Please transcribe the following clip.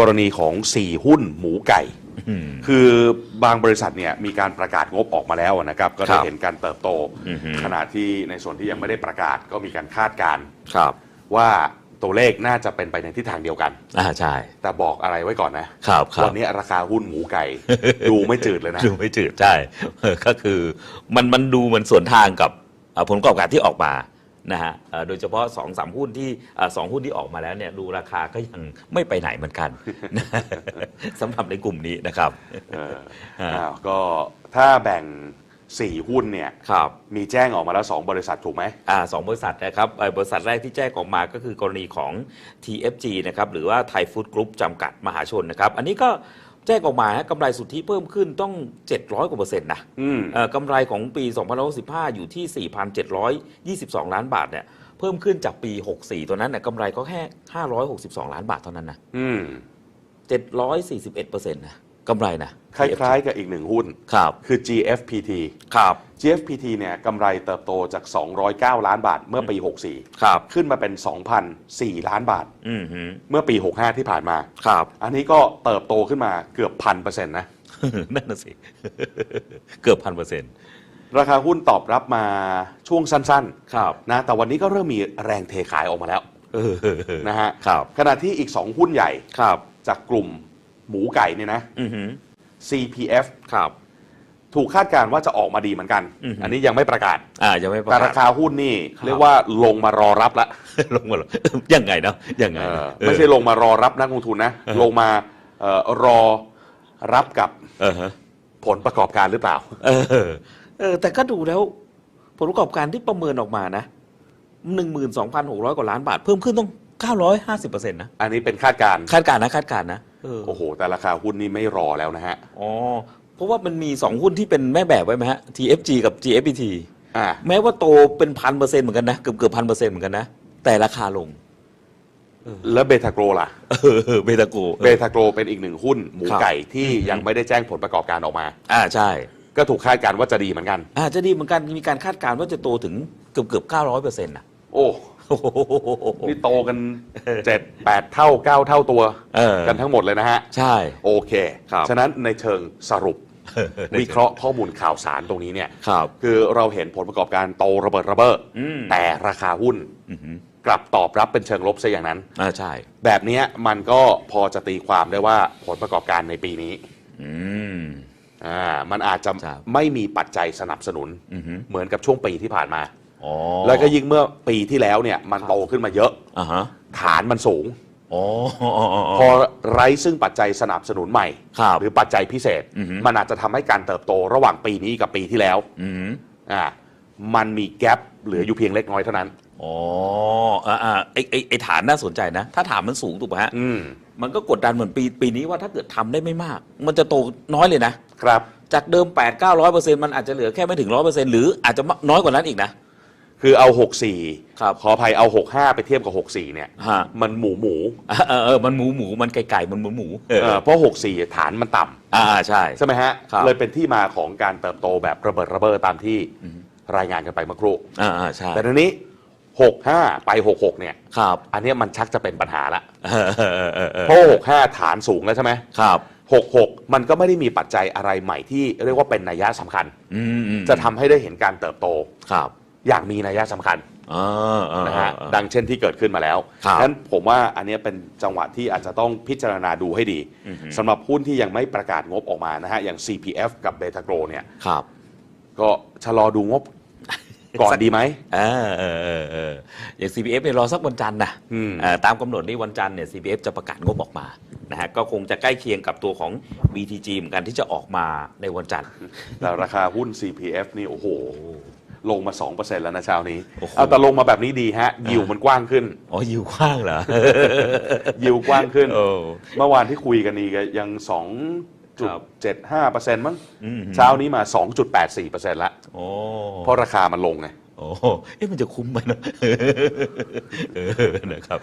กรณีของ4หุ้นหมูไก่ คือบางบริษัทเนี่ยมีการประกาศงบออกมาแล้วนะครับ ก็คได้รับเห็นการเติบโตอือฮึขณะที่ในส่วนที่ยังไม่ได้ประกาศก็มีการคาดการณ์ครับว่าตัวเลขน่าจะเป็นไปในทิศทางเดียวกัน อ่าใช่ แต่บอกอะไรไว้ก่อนนะครับครับวันนี้ราคาหุ้นหมูไก่ ดูไม่จืดเลยนะ ดูไม่จืด ใช่เออก็คือมันมันดูมันสวนทางกับเอ่อผลประกอบการที่ออกมา นะฮะเอ่อโดยเฉพาะ2อสามหุ้นที่เอ่อสองหุ้นที่ออกมาแล้วเนี่ยดูราคาก็ยังไม่ไปไหนเหมือนกันนะสำหรับในกลุ่มนี้นะครับ เออฮะอ้าวก็ถ้าแบ่ง 4 หุ้นเนี่ย ครับ มีแจ้งออกมาแล้ว 2 บริษัทถูกไหม อ่าสองบริษัทนะครับเอ่อบริษัทแรกที่แจ้งออกมาก็คือกรณีของ TFG นะครับหรือว่าไทยฟู้ดกรุ๊ปจำกัดมหาชนนะครับ อันนี้ก็แจ้งออกมาฮะกำไรสุทธิเพิ่มขึ้นต้อง 700 กว่าเปอร์เซ็นต์นะอืม เอ่อกำไรของปี2015 อยู่ที่ 4,722 ล้านบาทเนี่ยเพิ่มขึ้นจากปี 64 ตัวนั้นเนี่ยกำไรก็แค่ 562 ล้านบาทเท่านั้นนะอืม 741เปอร์เซ็นต์นะ กำไรนะ คล้าย ๆ กับอีกหนึ่งหุ้น ครับ คือ GFPT ครับ GFPT เนี่ยกำไรเติบโตจาก 209 ล้านบาทเมื่อปีครับ64ขึ้นมาเป็น 2,004 ล้านบาท อืมฮึเมื่อปี 65 ที่ผ่านมา ครับ อันนี้ก็เติบโตขึ้นมาเกือบพันเปอร์เซ็นต์นะ นั่นน่ะสิ เกือบพันเปอร์เซ็นต์ราคาหุ้นตอบรับมาช่วงสั้นครับ ๆนะ แต่วันนี้ก็เริ่มมีแรงเทขายออกมาแล้วเออนะฮะ ครับ ขณะที่อีก 2 หุ้นใหญ่ ครับ จากกลุ่ม หมูไก่เนี่ยนะ อือฮึ CPF ครับ ถูกคาดการณ์ว่าจะออกมาดีเหมือนกัน อือฮึอันนี้ยังไม่ประกาศ อ่ายังไม่ประแต่การาศ คาหุ้นนี่ ครับ เรียกว่าลงมารอรับละลงมาเหรอ ยังไงเนาะยังไงเออนะไม่ใช่ลงมารอรับนักลงทุนนะเออลงมาเอ่อรอรับกับเออฮะผลประกอบการหรือเปล่า เออ เออ แต่ก็ดูแล้ว ผลประกอบการที่ประเมินออกมานะหนึ่งหมื่นสองพันหกร้อยกว่าล้านบาท เพิ่มขึ้นต้องเก้าร้อยห้าสิบเปอร์เซ็นต์นะ อันนี้เป็นคาดการณ์ คาดการณ์นะคาดการณ์นะ เออ โอ้โห แต่ราคาหุ้นนี่ไม่รอแล้วนะฮะ อ๋อ เพราะว่ามันมีสองหุ้นที่เป็นแม่แบบไว้ไหมฮะ TFG กับ GFPT อ่า แม้ว่าโตเป็นพันเปอร์เซ็นต์เหมือนกันนะ เกือบเกือบพันเปอร์เซ็นต์เหมือนกันนะ แต่ราคาลง แล้วเบทาโกรล่ะ เออเบตาโกเบทาโกรเป็นอีกหนึ่งหุ้น หมูครับไก่ที่อืมยังไม่ได้แจ้งผลประกอบการออกมา อ่าใช่ ก็ถูกคาดการณ์ว่าจะดีเหมือนกัน อาจจะดีเหมือนกันมีการคาดการณ์ว่าจะโตถึงเกือบเกือบเก้าร้อยเปอร์เซ็นต์นะ โอ้โอ้โห นี่โตกันเจ็ดแปดเท่าเก้าเท่าตัวเออ กันทั้งหมดเลยนะฮะ ใช่ โอเค ครับ ฉะนั้นในเชิงสรุป วิเคราะห์ข้อมูลข่าวสารตรงนี้เนี่ย ครับ คือเราเห็นผลประกอบการโตระเบิดระเบ้ออม แต่ราคาหุ้นอือหือกลับตอบรับเป็นเชิงลบซะอย่างนั้น อ่าใช่ แบบเนี้ยมันก็พอจะตีความได้ว่าผลประกอบการในปีนี้อืม อ่ามันอาจจะครับ ไม่มีปัจจัยสนับสนุนอือหือเหมือนกับช่วงปีที่ผ่านมา อ๋อแล้วก็ยิ่งเมื่อปีที่แล้วเนี่ยมันครับโตขึ้นมาเยอะ อ่าฮะฐานมันสูง อ๋ออ๋ออ๋อพอไร้ซึ่งปัจจัยสนับสนุนใหม่ ครับหรือปัจจัยพิเศษ อือฮึ มันอาจจะทำให้การเติบโตระหว่างปีนี้กับปีที่แล้วอือหืออ่ามันมีแกลบเหลืออยู่เพียงเล็กน้อยเท่านั้น อ๋ออ่าอ่าไอไอไอฐานน่าสนใจนะ ถ้าฐานมันสูงถูกไหมฮะ อืมมันก็กดดันเหมือนปีปีนี้ว่าถ้าเกิดทำได้ไม่มาก มันจะโตน้อยเลยนะ ครับ จากเดิม 8 9 0 0เปอร์เซ็นต์มันอาจจะเหลือแค่ไม่ถึงร้อยเปอร์เซ็นต์หรืออาจจะน้อยกว่านั้นอีกนะ คือเอา 64 ครับขออภัยเอา 65 ไปเทียบกับ 64 เนี่ย ฮะ มันหมูหมูเออเออเออมันหมูหมูมันไก่ไก่มันหมูหมูเออเออเพราะ 64 ฐานมันต่ำอ่าใช่ ใช่ไหมฮะ ครับ เลยเป็นที่มาของการเติบโตแบบระเบิดระเบ้อตามที่รายงานกันไปเมื่อครู่ อ่าอ่าใช่แต่ทีนี้ 65 ไป 66 เนี่ย ครับอันเนี้ยมันชักจะเป็นปัญหาละเออเออเออเออเออเพราะ65 ฐานสูงแล้วใช่ไหมครับ66 มันก็ไม่ได้มีปัจจัยอะไรใหม่ที่เรียกว่าเป็นนัยยะสำคัญ อืมอืมจะทำให้ได้เห็นการเติบโต ครับ อย่างมีนัยยะสำคัญอ่าอ่านะฮะอ่า ดังเช่นที่เกิดขึ้นมาแล้วครับฉะนั้นผมว่าอันเนี้ยเป็นจังหวะที่อาจจะต้องพิจารณาดูให้ดีอือฮึ สำหรับหุ้นที่ยังไม่ประกาศงบออกมานะฮะอย่าง CPF กับเบทาโกรเนี่ยครับ ก็ชะลอดูงบก่อนดีไหมเออเออเออเอออย่าง CPF เนี่ยรอสักวันจันทร์นะอืม เอ่อตามกำหนดนี่วันจันทร์เนี่ย CPF จะประกาศงบออกมานะฮะก็คงจะใกล้เคียงกับตัวของ BTG เหมือนกันที่จะออกมาในวันจันทร์แต่ราคาหุ้น CPF นี่โอ้โห ลงมา 2%แล้วนะเช้านี้โอ้โห เอาแต่ลงมาแบบนี้ดีฮะ ยิวมันกว้างขึ้น อ๋ออยู่กว้างเหรอ ยิวกว้างขึ้น โอ้ เมื่อวานที่คุยกันนี่ก็ยัง ครับ2.75%มั้งอืม เช้านี้มา 2.84%ละโอ้เพราะราคามันลงไง โอ้เอ๊ะมันจะคุ้มไหมเนอะ เออนะครับ